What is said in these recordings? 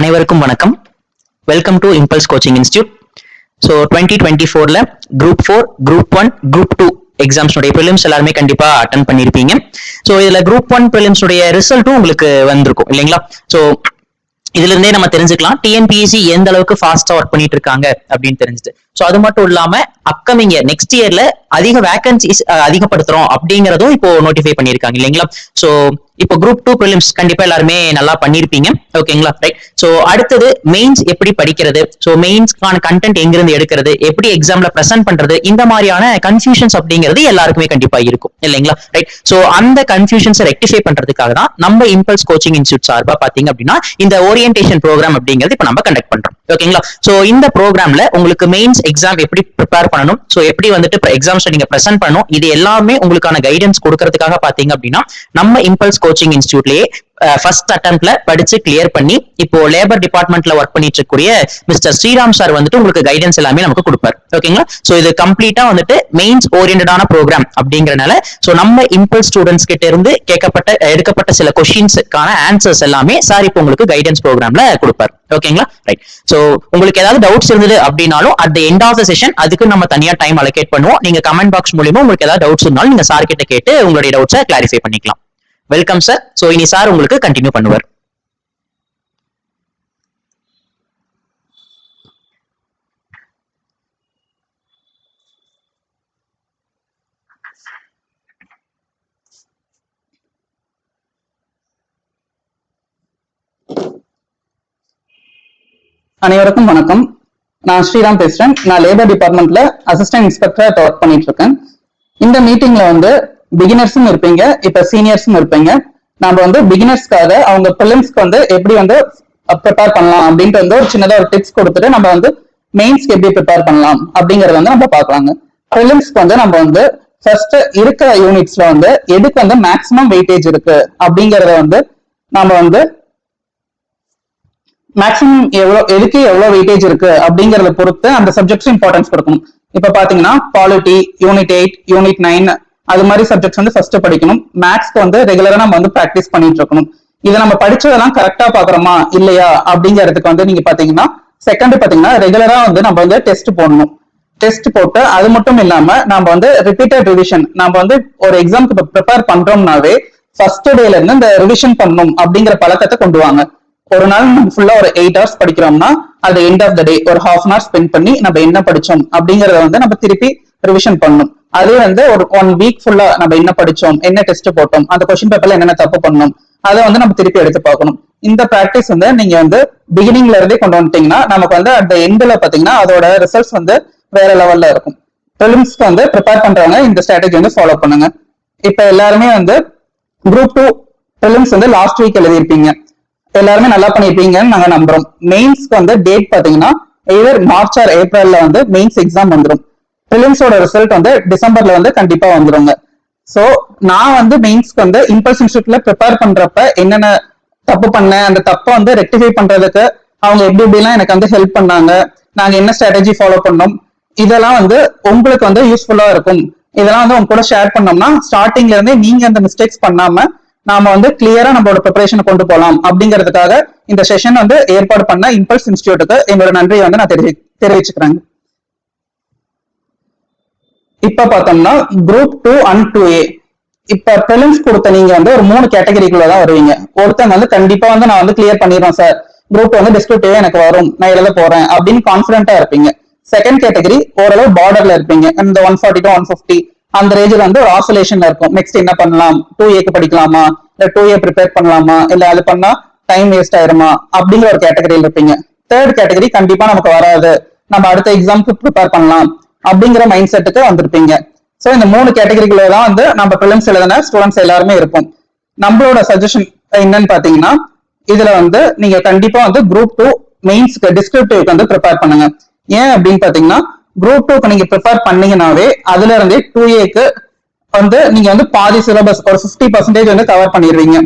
அனைவருக்கும் வணக்கம். Welcome to Impulse coaching institute so twenty twenty ஃபோரில் group four group one group two எக்ஸாம்ஸ்னுடைய prelims எல்லாருமே கண்டிப்பாக அட்டன் பண்ணியிருப்பீங்க ஸோ இதில் குரூப் ஒன் ப்ரிலிம்ஸ்னுடைய ரிசல்ட்டும் உங்களுக்கு வந்திருக்கும் இல்லைங்களா? ஸோ இதுல இருந்தே நம்ம தெரிஞ்சுக்கலாம். டிஎன்பிஎஸ்சி எந்த அளவுக்கு ஃபாஸ்டா ஒர்க் பண்ணிட்டு இருக்காங்க அப்படின்னு தெரிஞ்சுட்டு ஸோ அது மட்டும் இல்லாம அப்கமிங் இயர் நெக்ஸ்ட் இயர்ல அதிக வேகன்சிஸ் அதிகப்படுத்துறோம் அப்படிங்கறதும் இப்போ நோட்டிஃபை பண்ணியிருக்காங்க இல்லைங்களா? ஸோ இப்போ குரூப் டூ ப்ரிலிம்ஸ் கண்டிப்பா எல்லாருமே நல்லா பண்ணிருப்பீங்க. ஓகேங்களா ரைட் ஸோ அடுத்தது மெயின்ஸ் எப்படி படிக்கிறது? ஸோ மெயின்ஸ்க்கான கண்டென்ட் எங்கிருந்து எடுக்கிறது? எப்படி எக்ஸாம்ல ப்ரெசென்ட் பண்றது? இந்த மாதிரியான கன்ஃபியூஷன்ஸ் அப்படிங்கிறது எல்லாருக்குமே கண்டிப்பா இருக்கும். இல்லைங்களா? ரைட் ஸோ அந்த கன்ஃபியூஷன்ஸை ரெக்டிஃபை பண்றதுக்காக தான் நம்ம இம்பல்ஸ் கோச்சிங் இன்ஸ்டியூட் சார்பா பாத்தீங்க அப்படின்னா இந்த ஓரியன்டேஷன் ப்ரோக்ராம் அப்படிங்கிறது இப்போ நம்ம கண்டக்ட் பண்றோம். ஓகேங்களா ஸோ இந்த ப்ரோக்ராம்ல உங்களுக்கு மெயின்ஸ் எக்ஸாம் எப்படி ப்ரிப்பேர் பண்ணணும்? ஸோ எப்படி வந்துட்டு எக்ஸாம்ஸ் நீங்க ப்ரெசென்ட் பண்ணணும்? இது எல்லாமே உங்களுக்கான கைடன்ஸ் கொடுக்கறதுக்காக பாத்தீங்க அப்படின்னா நம்ம இம்பல்ஸ் கோச்சிங் இன்ஸ்டியூட்லயே ஃபர்ஸ்ட் அட்டம்ப்ட்ல படிச்சு கிளியர் பண்ணி இப்போ லேபர் டிபார்ட்மெண்ட்ல ஒர்க் பண்ணிட்டு இருக்கக்கூடிய மிஸ்டர் ஸ்ரீராம் சார் வந்துட்டு உங்களுக்கு கைடன்ஸ் எல்லாமே நமக்கு கொடுப்பார். ஓகேங்களா சோ இது கம்ப்ளீட்டா வந்துட்டு மெயின்ஸ் ஓரியன்டான ப்ரோக்ராம் அப்படிங்கறனால சோ நம்ம இம்பல் ஸ்டூடெண்ட்ஸ் கிட்ட இருந்து கேட்கப்பட்ட எடுக்கப்பட்ட சில கொஸ்டின்ஸுக்கான ஆன்சர்ஸ் எல்லாமே சார் இப்போ உங்களுக்கு கைடன்ஸ் ப்ரோக்ராம்ல கொடுப்பார். ஓகேங்களா ரைட் சோ உங்களுக்கு ஏதாவது டவுட்ஸ் இருந்தது அப்படின்னாலும் at the end of the session அதுக்கு நம்ம தனியா டைம் அலோகேட் பண்ணுவோம். நீங்க கமெண்ட் பாக்ஸ் மூலியமா உங்களுக்கு ஏதாவது டவுட்ஸ் இருந்தாலும் நீங்க சார் கிட்ட கேட்டு உங்களுடைய டவுட்ஸை கிளாரிஃபை பண்ணிக்கலாம். வெல்கம் சார் சோ இனி சார் உங்களுக்கு கண்டினியூ பண்ணுவார். அனைவருக்கும் வணக்கம். நான் ஸ்ரீராம் பேசுறேன். நான் லேபர் டிபார்ட்மெண்ட்ல அசிஸ்டன்ட் இன்ஸ்பெக்டர் ஒர்க் பண்ணிட்டு இருக்கேன். இந்த மீட்டிங்ல வந்து பிகினர்ஸும் இருப்பீங்க. இப்ப சீனியர்ஸும் இருப்பீங்க. நாம வந்து பிகினர்ஸ்க்காக அவங்க பிலிம்ஸ்க்கு வந்து எப்படி வந்து ப்ரிப்பேர் பண்ணலாம் அப்படின்ட்டு வந்து ஒரு சின்னதா ஒரு டிப்ஸ் கொடுத்துட்டு நம்ம வந்து மெயின்ஸ்க்கு எப்படி ப்ரிப்பேர் பண்ணலாம் அப்படிங்கறத வந்து நம்ம பார்க்கலாங்க. பிலிம்ஸ்க்கு வந்து நம்ம வந்து ஃபர்ஸ்ட் இருக்கிற யூனிட்ஸ்ல வந்து எதுக்கு வந்து மேக்ஸிமம் வெயிட்டேஜ் இருக்கு அப்படிங்கறத வந்து நம்ம வந்து மேக்ஸிமம் எவ்வளோ எதுக்கு எவ்வளோ வெயிட்டேஜ் இருக்கு அப்படிங்கறத பொறுத்து அந்த சப்ஜெக்ட்ஸ் இம்பார்ட்டன்ஸ் கொடுக்கணும். இப்ப பாத்தீங்கன்னா polity unit eight unit nine அது மாதிரி சப்ஜெக்ட்ஸ் வந்து ஃபர்ஸ்ட் படிக்கணும். மேக்ஸ்க்கு வந்து ரெகுலரா நம்ம வந்து ப்ராக்டிஸ் பண்ணிட்டு இருக்கணும் இதை நம்ம படிச்சதெல்லாம் கரெக்டா பாக்குறோமா இல்லையா? அப்படிங்கறதுக்கு வந்து நீங்க பாத்தீங்கன்னா செகண்ட் பாத்தீங்கன்னா ரெகுலரா வந்து நம்ம வந்து டெஸ்ட் போடணும். டெஸ்ட் போட்டு அது மட்டும் இல்லாம நம்ம வந்து ரிப்பீட்டட் ரிவிஷன் நம்ம வந்து ஒரு எக்ஸாம்க்கு ப்ரிப்பேர் பண்றோம்னாவே ஃபர்ஸ்ட் டேல இருந்து இந்த ரிவிஷன் பண்ணணும் அப்படிங்கிற பழக்கத்தை கொண்டு வாங்க. ஒரு நாள் நம்ம ஃபுல்லா ஒரு எயிட் ஹவர்ஸ் படிக்கிறோம்னா அது எண்ட் ஆஃப் த டே ஒரு ஹாஃப் அன் ஹவர் ஸ்பெண்ட் பண்ணி நம்ம என்ன படிச்சோம் அப்படிங்கறத வந்து நம்ம திருப்பி ரிவிஷன் பண்ணணும் அதே வந்து ஒரு ஒன் வீக் ஃபுல்லா நம்ம என்ன படிச்சோம் என்ன டெஸ்ட் போட்டோம் அந்த கொஸ்டின் பேப்பர்ல என்னென்ன தப்பு பண்ணோம் அதை வந்து நம்ம திருப்பி எடுத்து பார்க்கணும். இந்த ப்ராக்டிஸ் வந்து நீங்க வந்து பிகினிங்ல இருந்தே கொண்டு வந்துட்டீங்கன்னா நமக்கு வந்து அந்த எண்ட்ல பாத்தீங்கன்னா அதோட ரிசல்ட்ஸ் வந்து வேற லெவல்ல இருக்கும். ப்ரிலிம்ஸ்க்கு வந்து ப்ரிப்பேர் பண்றவங்க இந்த ஸ்ட்ராட்டஜி வந்து ஃபாலோ பண்ணுங்க. இப்ப எல்லாருமே வந்து குரூப் டூ ப்ரிலிம்ஸ் வந்து லாஸ்ட் வீக் எழுதியிருப்பீங்க. எல்லாருமே நல்லா பண்ணியிருப்பீங்கன்னு நாங்க நம்புறோம். மெயின்ஸ்க்கு வந்து டேட் பாத்தீங்கன்னா எய்தர் மார்ச் ஆர் ஏப்ரல்ல வந்து மெயின்ஸ் எக்ஸாம் வந்துடும் பிலிம்ஸோட ரிசல்ட் வந்து டிசம்பர்ல வந்து கண்டிப்பா வந்துருங்க. ஸோ நான் வந்து மெயின்ஸ்க்கு வந்து இம்பல்ஸ் இன்ஸ்டியூட்ல ப்ரிப்பேர் பண்றப்ப என்னென்ன தப்பு பண்ணேன் அந்த தப்பை வந்து ரெக்டிஃபை பண்றதுக்கு அவங்க எப்படி எப்படிலாம் எனக்கு வந்து ஹெல்ப் பண்ணாங்க நாங்க என்ன ஸ்ட்ராட்டஜி ஃபாலோ பண்ணோம் இதெல்லாம் வந்து உங்களுக்கு வந்து யூஸ்ஃபுல்லா இருக்கும். இதெல்லாம் வந்து உங்க கூட ஷேர் பண்ணோம்னா ஸ்டார்டிங்ல இருந்தே நீங்க அந்த மிஸ்டேக்ஸ் பண்ணாம நாம வந்து கிளியரா நம்மளோட ப்ரிப்பரேஷனை கொண்டு போகலாம். அப்படிங்கிறதுக்காக இந்த செஷன் வந்து ஏற்பாடு பண்ண இம்பல்ஸ் இன்ஸ்டியூட்டுக்கு என்னோட நன்றியை வந்து நான் தெரிவி தெரிவிச்சுக்கிறேன் இப்ப பார்த்தோம்னா group two and two A இப்ப ப்ரிலிம்ஸ் கொடுத்த நீங்க வந்து ஒரு மூணு கேட்டகரிக்குள்ள தான் வருவீங்க. ஒருத்தங்க வந்து கண்டிப்பா வந்து நான் வந்து கிளியர் பண்ணிடுறேன் சார் குரூப் வந்து டிஸ்கிரிப்டிவே எனக்கு வரும். நான் எழுத போறேன் அப்படின்னு கான்பிடண்டா இருப்பீங்க. செகண்ட் கேட்டகரி ஓரளவு பார்டர்ல இருப்பீங்க. இந்த one forty to one fifty அந்த ரேஞ்சில் வந்து ஒரு ஆசோலேஷன்ல இருக்கும். நெக்ஸ்ட் என்ன பண்ணலாம்? டூ ஏக்கு படிக்கலாமா? இல்ல டூ ஏ ப்ரிப்பேர் பண்ணலாமா? இல்ல அது பண்ணா டைம் வேஸ்ட் ஆயிருமா? அப்படிங்கிற ஒரு கேட்டகரியில் இருப்பீங்க. தேர்ட் கேட்டகரி கண்டிப்பா நமக்கு வராது. நம்ம அடுத்த எக்ஸாம்க்கு ப்ரிப்பேர் பண்ணலாம். அப்படிங்கிற மைண்ட் செட்டுக்கு வந்திருப்பீங்க. சோ இந்த மூணு கேட்டகரிக்குள்ள தான் வந்து நம்ம ப்ரிலிம்ஸ் எழுதின ஸ்டூடெண்ட்ஸ் எல்லாருமே இருப்போம். நம்மளோட சஜஷன் என்னன்னு பாத்தீங்கன்னா இதுல வந்து நீங்க கண்டிப்பா வந்து குரூப் டூ மெயின்ஸ்க்கு டிஸ்கிரிப்டிவ்க்கு வந்து ப்ரிப்பேர் பண்ணுங்க. ஏன் அப்படின்னு பாத்தீங்கன்னா குரூப் டூக்கு நீங்க ப்ரிப்பேர் பண்ணீங்கன்னாவே அதுல இருந்தே டூ ஏக்கு வந்து நீங்க வந்து பாதி சிலபஸ் ஒரு பிப்டி பர்சன்டேஜ் வந்து கவர் பண்ணிடுவீங்க.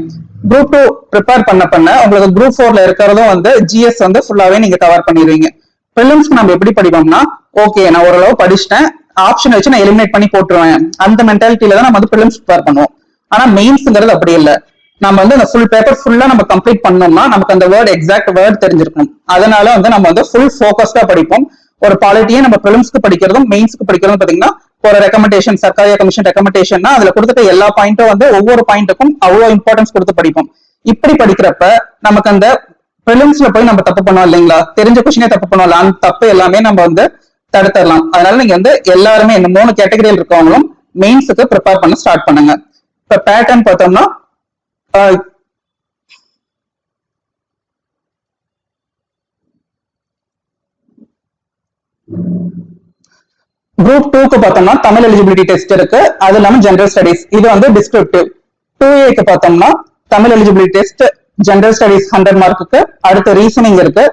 குரூப் டூ ப்ரிப்பேர் பண்ண பண்ண உங்களுக்கு குரூப் ஃபோர்ல இருக்கிறதும் வந்து ஜிஎஸ் வந்து ஃபுல்லாவே நீங்க கவர் பண்ணிடுவீங்க. ப்ரிலிம்ஸ்க்கு நம்ம எப்படி படிப்போம்னா ஓகே நான் ஓரளவு படிச்சிட்டேன். ஆப்ஷன் வச்சு நான் எலிமினேட் பண்ணி போட்டுருவேன். அந்த மென்டாலிட்டியில தான் நம்ம வந்து ப்ரிலிம்ஸ் ப்ரிப்பேர் பண்ணுவோம். ஆனா மெயின்ஸ்ங்கிறது அப்படி இல்லை. நம்ம வந்து அந்த ஃபுல் பேப்பர் ஃபுல்லா நம்ம கம்ப்ளீட் பண்ணோம்னா நமக்கு அந்த வேர்ட் எக்ஸாக்ட் வேர்ட் தெரிஞ்சிருக்கணும். அதனால வந்து நம்ம வந்து ஃபுல் ஃபோக்கஸ்டா படிப்போம். ஒரு பாலிட்டியே நம்ம ப்ரிலிம்ஸ்க்கு படிக்கிறதும் மெயின்ஸ்க்கு படிக்கிறதும் பாத்தீங்கன்னா ஒரு ரெக்கமெண்டேஷன் சர்க்காரிய கமிஷன் ரெக்கமெண்டேஷன்னா அதுல கொடுத்துட்டு எல்லா பாயிண்ட்டும் வந்து ஒவ்வொரு பாயிண்ட்டுக்கும் அவ்வளோ இம்பார்ட்டன்ஸ் கொடுத்து படிப்போம். இப்படி படிக்கிறப்ப நமக்கு அந்த ப்ரிலிம்ஸ்ல போய் நம்ம தப்பு பண்ணோம் இல்லைங்களா? தெரிஞ்ச கொஸ்டினே தப்பு பண்ணோம்ல அந்த தப்பு எல்லாமே நம்ம வந்து தடுத்துடலாம். அதனால நீங்க வந்து எல்லாருமே இந்த மூணு கேட்டகரியில் இருக்கவங்களும் மெயின்ஸுக்கு ப்ரிப்பேர் பண்ண ஸ்டார்ட் பண்ணுங்க. இப்ப பேட்டர்ன் பார்த்தோம்னா குரூப் டூக்கு பார்த்தோம்னா தமிழ் எலிஜிபிலிட்டி டெஸ்ட் இருக்கு. அது இல்லாம ஜென்ரல் ஸ்டடிஸ் இது வந்து டிஸ்கிரிப்டிவ் டூ ஏக்கு பார்த்தோம்னா Tamil eligibility test general studies hundred மார்க்குக்கு அடுத்து ரீசனிங் இருக்கு.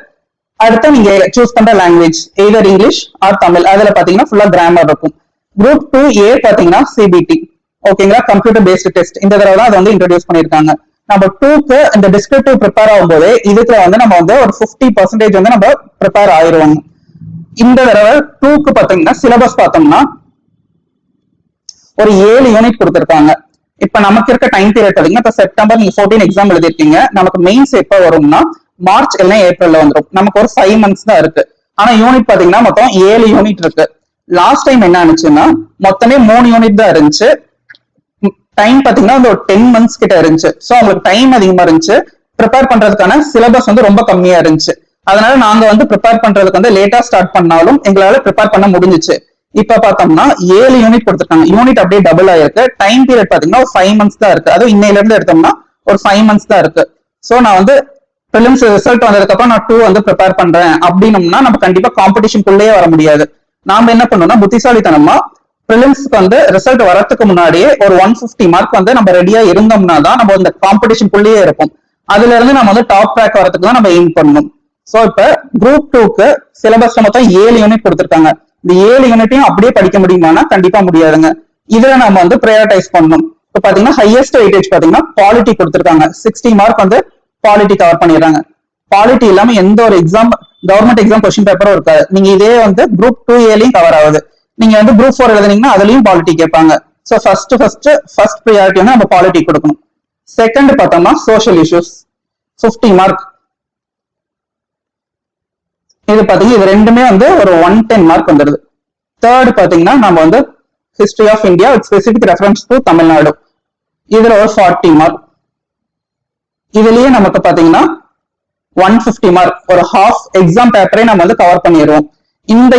அடுத்து நீங்க சூஸ் பண்ற language either English or Tamil அதுல பாத்தீங்கன்னா ஃபுல்லா கிராமர் இருக்கும். குரூப் டூ ஏ பாத்தீங்கன்னா சிபிடி ஓகேங்களா கம்ப்யூட்டர் பேஸ்டு டெஸ்ட் இந்த தடவை தான் அதை வந்து இன்ட்ரடியூஸ் பண்ணிருக்காங்க நம்ம டூக்கு இந்த டிஸ்கிரிப்டிவ் ப்ரிப்பேர் ஆகும்போது இதுக்கு வந்து நம்ம வந்து ஒரு ஃபிஃப்டி பர்சன்டேஜ் வந்து நம்ம ப்ரிப்பேர் ஆயிருவாங்க இந்த தடவை டூக்கு பாத்தீங்கன்னா சிலபஸ் பார்த்தோம்னா ஒரு ஏழு யூனிட் கொடுத்துருக்காங்க இப்ப நமக்கு இருக்க டைம் பீரியட் பாத்தீங்கன்னா இப்ப செப்டம்பர் நீங்க ஃபோர்டீன் எக்ஸாம் எழுதிருக்கீங்க நமக்கு மெயின்ஸ் எப்ப வரும்னா மார்ச் இல்லைன்னா ஏப்ரல்ல வந்துடும் நமக்கு ஒரு ஃபைவ் மந்த்ஸ் தான் இருக்கு. ஆனா யூனிட் பாத்தீங்கன்னா மொத்தம் ஏழு யூனிட் இருக்கு. லாஸ்ட் டைம் என்ன ஆனிச்சுன்னா மொத்தமே மூணு யூனிட் தான் இருந்துச்சு. டைம் பாத்தீங்கன்னா அந்த ஒரு டென் மந்த்ஸ் கிட்ட இருந்துச்சு. ஸோ அவங்களுக்கு டைம் அதிகமா இருந்துச்சு. ப்ரிப்பேர் பண்றதுக்கான சிலபஸ் வந்து ரொம்ப கம்மியா இருந்துச்சு. அதனால நாங்க வந்து ப்ரிப்பேர் பண்றதுக்கு வந்து லேட்டா ஸ்டார்ட் பண்ணாலும் எங்களால ப்ரிப்பேர் பண்ண முடிஞ்சுச்சு. இப்ப பார்த்தோம்னா ஏழு யூனிட் கொடுத்துருக்காங்க. யூனிட் அப்படியே டபுள் ஆயிருக்கு. டைம் பீரியட் பாத்தீங்கன்னா ஒரு ஃபைவ் மந்த்ஸ் தான் இருக்கு. அதுவும் இன்னையில இருந்து எடுத்தோம்னா ஒரு ஃபைவ் மந்த்ஸ் தான் இருக்கு. ஸோ நான் வந்து ப்ரிலிம்ஸ் ரிசல்ட் வந்ததுக்கு அப்புறம் நான் டூ வந்து ப்ரிப்பேர் பண்றேன். அப்படின்னம்னா நம்ம கண்டிப்பா காம்படிஷனுக்குள்ளேயே வர முடியாது. நாம என்ன பண்ணோம்னா புத்திசாலித்தனமா ப்ரிலிம்ஸ்க்கு வந்து ரிசல்ட் வரதுக்கு முன்னாடியே ஒரு ஒன் பிப்டி மார்க் வந்து நம்ம ரெடியா இருந்தோம்னா தான் நம்ம இந்த காம்படிஷனுக்குள்ளேயே இருப்போம். அதுல இருந்து நம்ம வந்து டாப் ட்ராக் வரதுக்கு தான் நம்ம எய்ம் பண்ணணும். சோ இப்ப குரூப் டூக்கு சிலபஸ்ல மொத்தம் ஏழு யூனிட் கொடுத்துருக்காங்க. இந்த ஏழு யூனிட்டையும் அப்படியே படிக்க முடியுமானா கண்டிப்பா முடியாதுங்க. இதுல நம்ம வந்து ப்ரையாரிட்டைஸ் பண்ணணும். இப்ப பாத்தீங்கன்னா ஹையஸ்ட் வெயிட்டேஜ் பாத்தீங்கன்னா பாலிட்டி கொடுத்துருக்காங்க. சிக்ஸ்டி மார்க் வந்து பாலிட்டி கவர் பண்ணிடுறாங்க. பாலிட்டி இல்லாம எந்த ஒரு எக்ஸாம் கவர்மெண்ட் எக்ஸாம் கொஸ்டின் பேப்பரும் இருக்காது. நீங்க இதே வந்து குரூப் டூ ஏலையும் கவர் ஆகுது. நீங்க வந்து குரூப் ஃபோர் எழுதுனீங்கன்னா அதுலயும் பாலிட்டி கேட்பாங்க. So first first first priority வந்து நம்ம பாலிட்டி கொடுக்கணும். செகண்ட் பார்த்தோம்னா சோஷியல் இஷ்யூஸ் 50 மார்க் இது பாத்தீங்கன்னா இது ரெண்டுமே வந்து ஒரு ஒன் டென் மார்க் வந்துடுது தேர்ட் பாத்தீங்கன்னா நம்ம வந்து history of India with specific reference to Tamil Nadu இதுல ஒரு ஃபார்ட்டி மார்க் இதுலயே நமக்கு பாத்தீங்கன்னா ஒன் பிப்டி மார்க் ஒரு ஹாஃப் எக்ஸாம் பேப்பரே நம்ம வந்து கவர் பண்ணிடுவோம் இந்த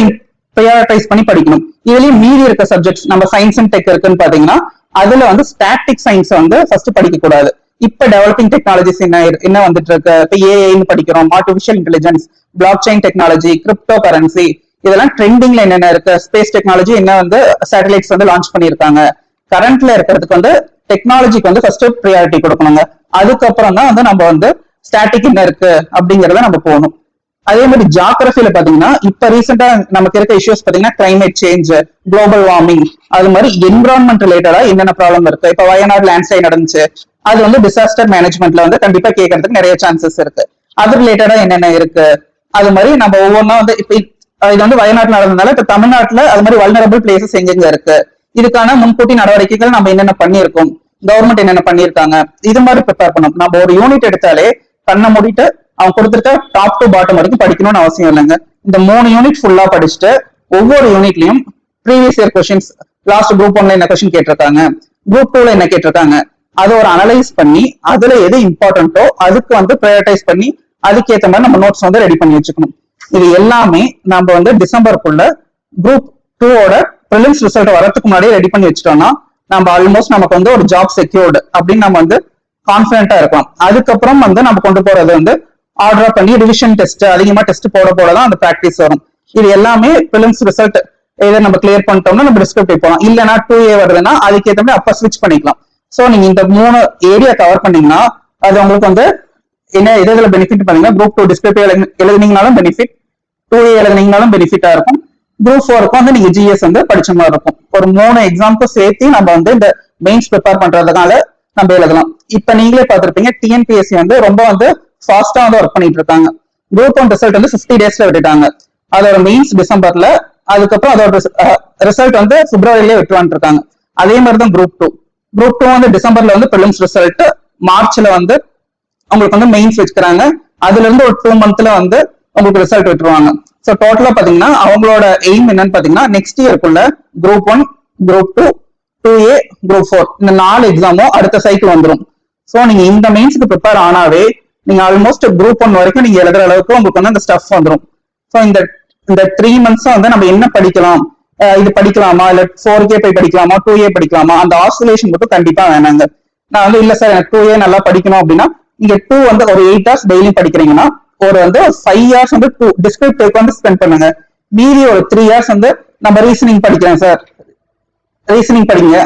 ப்ரையாரிட்டைஸ் பண்ணி படிக்கணும். இதுலயும் மீதி இருக்க சப்ஜெக்ட்ஸ் நம்ம சயின்ஸ் அண்ட் டெக் இருக்குன்னு பாத்தீங்கன்னா அதுல வந்து ஸ்டாட்டிக் சயின்ஸ் வந்து ஃபர்ஸ்ட் படிக்க கூடாது இப்ப டெவலப்பிங் டெக்னாலஜிஸ் என்ன என்ன வந்துட்டு இருக்கு இப்ப ஏஐன்னு படிக்கிறோம் artificial intelligence block chain technology crypto currency இதெல்லாம் ட்ரெண்டிங்ல என்னென்ன இருக்கு? ஸ்பேஸ் டெக்னாலஜி என்ன வந்து சேட்டலைட்ஸ் வந்து லான்ச் பண்ணியிருக்காங்க. கரண்ட்ல இருக்கிறதுக்கு வந்து டெக்னாலஜிக்கு வந்து ஃபர்ஸ்ட் ப்ரியாரிட்டி கொடுக்கணுங்க. அதுக்கப்புறம் தான் வந்து நம்ம வந்து ஸ்டாட்டிக் என்ன இருக்கு அப்படிங்கறத நம்ம போகணும். அதே மாதிரி ஜாகிரபியில பாத்தீங்கன்னா இப்ப ரீசெண்டா நமக்கு இருக்க இஷ்யூஸ் பாத்தீங்கன்னா கிளைமேட் சேஞ்ச் குளோபல் வார்மிங் அது மாதிரி என்விரான்மெண்ட் ரிலேட்டடா என்னென்ன ப்ராப்ளம் இருக்கு? இப்ப வயநாடு லேண்ட்ஸ்லைட் நடந்துச்சு. அது வந்து டிசாஸ்டர் மேனேஜ்மெண்ட்ல வந்து கண்டிப்பா கேட்கறதுக்கு நிறைய சான்சஸ் இருக்கு. அது ரிலேட்டடா என்னென்ன இருக்கு? அது மாதிரி நம்ம ஒவ்வொன்றா வந்து இப்ப இது வந்து வயநாட்டுல நடந்ததுனால இப்ப தமிழ்நாட்டுல அது மாதிரி வல்னரபிள் பிளேசஸ் எங்கெங்க இருக்கு? இதுக்கான முன்கூட்டி நடவடிக்கைகள் நம்ம என்னென்ன பண்ணியிருக்கோம்? கவர்மெண்ட் என்னென்ன பண்ணியிருக்காங்க? இது மாதிரி ப்ரிப்பேர் பண்ணும் நம்ம ஒரு யூனிட் எடுத்தாலே கண்ணை மூடிட்டு அவன் கொடுத்துருக்க டாப் டு பாட்டம் வரைக்கும் படிக்கணும்னு அவசியம் இல்லைங்க. இந்த மூணு யூனிட் ஃபுல்லா படிச்சுட்டு ஒவ்வொரு யூனிட்லயும் previous year questions last group ஒன்ல என்ன கொஸ்டின் கேட்டிருக்காங்க? குரூப் டூல என்ன கேட்டிருக்காங்க? அதை ஒரு அனலைஸ் பண்ணி அதுல எது இம்பார்ட்டன்ட்டோ அதுக்கு வந்து ப்ரையாரிட்டைஸ் பண்ணி அதுக்கேற்ற மாதிரி நம்ம நோட்ஸ் வந்து ரெடி பண்ணி வச்சுக்கணும். இது எல்லாமே நம்ம வந்து டிசம்பருக்குள்ள குரூப் டூவோட ப்ரிலிம்ஸ் ரிசல்ட் வரதுக்கு முன்னாடியே ரெடி பண்ணி வச்சிட்டோம்னா நம்ம ஆல்மோஸ்ட் நமக்கு வந்து ஒரு ஜாப் செக்யூர்டு அப்படின்னு நம்ம வந்து கான்பிடண்டா இருக்கலாம். அதுக்கப்புறம் வந்து நம்ம கொண்டு போறது வந்து ஆர்டர் பண்ணி ரிவிஷன் டெஸ்ட் அதிகமா டெஸ்ட் போட போட தான் அந்த ப்ராக்டிஸ் வரும். இது எல்லாமே பிலிம்ஸ் ரிசல்ட் இதை நம்ம கிளியர் பண்ணிட்டோம்னா நம்ம டிஸ்கிரிப்டிவ் போகலாம் இல்லைன்னா டூ ஏ வருதுன்னா அதுக்கேற்ற மாதிரி அப்ப ஸ்விட்ச் பண்ணிக்கலாம். சோ நீங்க இந்த மூணு ஏரியா கவர் பண்ணீங்கன்னா அது உங்களுக்கு வந்து என்ன எதில் பெனிஃபிட் பண்ணீங்கன்னா குரூப் டூ டிஸ்கிரிப்டிவ் எழுதுனீங்கனாலும் பெனிஃபிட் டூ ஏ எழுதுனீங்கனாலும் பெனிஃபிட்டா இருக்கும். குரூப் ஃபோருக்கு வந்து நீங்க ஜிஎஸ் வந்து படிச்ச மாதிரி இருக்கும். ஒரு மூணு எக்ஸாம்க்கும் சேர்த்து நம்ம வந்து இந்த மெயின்ஸ் ப்ரிப்பேர் பண்றதுனால நம்ம எழுதலாம். இப்ப நீங்களே பார்த்திருப்பீங்க டிஎன்பிஎஸ்சி வந்து ரொம்ப வந்து ஃபாஸ்டா வந்து ஒர்க் பண்ணிட்டு இருக்காங்க. குரூப் ஒன் ரிசல்ட் வந்து 50 டேஸ்ல விட்டுட்டாங்க. அதோட மெயின்ஸ் டிசம்பர்ல அதுக்கப்புறம் அதோட ரிசல்ட் வந்து பிப்ரவரியிலே விட்டுவான் இருக்காங்க. அதே மாதிரி தான் குரூப் டூ குரூப் டூ வந்து டிசம்பர்ல வந்து ப்ரிலிம்ஸ் ரிசல்ட் மார்ச்ல வந்து உங்களுக்கு வந்து மெயின்ஸ் வச்சுக்கிறாங்க. அதுல இருந்து ஒரு டூ மந்த்ல வந்து உங்களுக்கு ரிசல்ட் விட்டுருவாங்க. ஸோ டோட்டலா பாத்தீங்கன்னா அவங்களோட எய்ம் என்னன்னு பாத்தீங்கன்னா next இயர்க்குள்ள group one group two two A group four இந்த நாலு எக்ஸாமும் அடுத்த சைக்கிள் வந்துடும் ஸோ நீங்க இந்த மெயின்ஸ்க்கு ப்ரிப்பேர் ஆனாவே நீங்க ஆல்மோஸ்ட் குரூப் ஒன் வரைக்கும் நீங்க எழுதுற அளவுக்கு உங்களுக்கு வந்து அந்த ஸ்டஃப் வந்துடும் ஸோ இந்த இந்த த்ரீ மந்த்ஸ் வந்து நம்ம என்ன படிக்கலாம்? இது படிக்கலாமா? இல்ல ஃபோர் கே போய் படிக்கலாமா? டூ ஏ படிக்கலாமா? அந்த ஆசோலேஷன் மட்டும் கண்டிப்பா வேணாங்க. நான் வந்து இல்ல சார் எனக்கு டூ ஏ நல்லா படிக்கணும் அப்படின்னா நீங்க டூ வந்து ஒரு எயிட் ஹவர்ஸ் டெய்லியும் படிக்கிறீங்கன்னா ஒரு வந்து ஃபைவ் இயர்ஸ் வந்து டூ டிஸ்கிரிப்டிவ்க்கு வந்து ஸ்பெண்ட் பண்ணுங்க. மீதி ஒரு த்ரீ இயர்ஸ் வந்து நம்ம ரீசனிங் படிக்கிறேன் சார் ரீசனிங் படிங்க.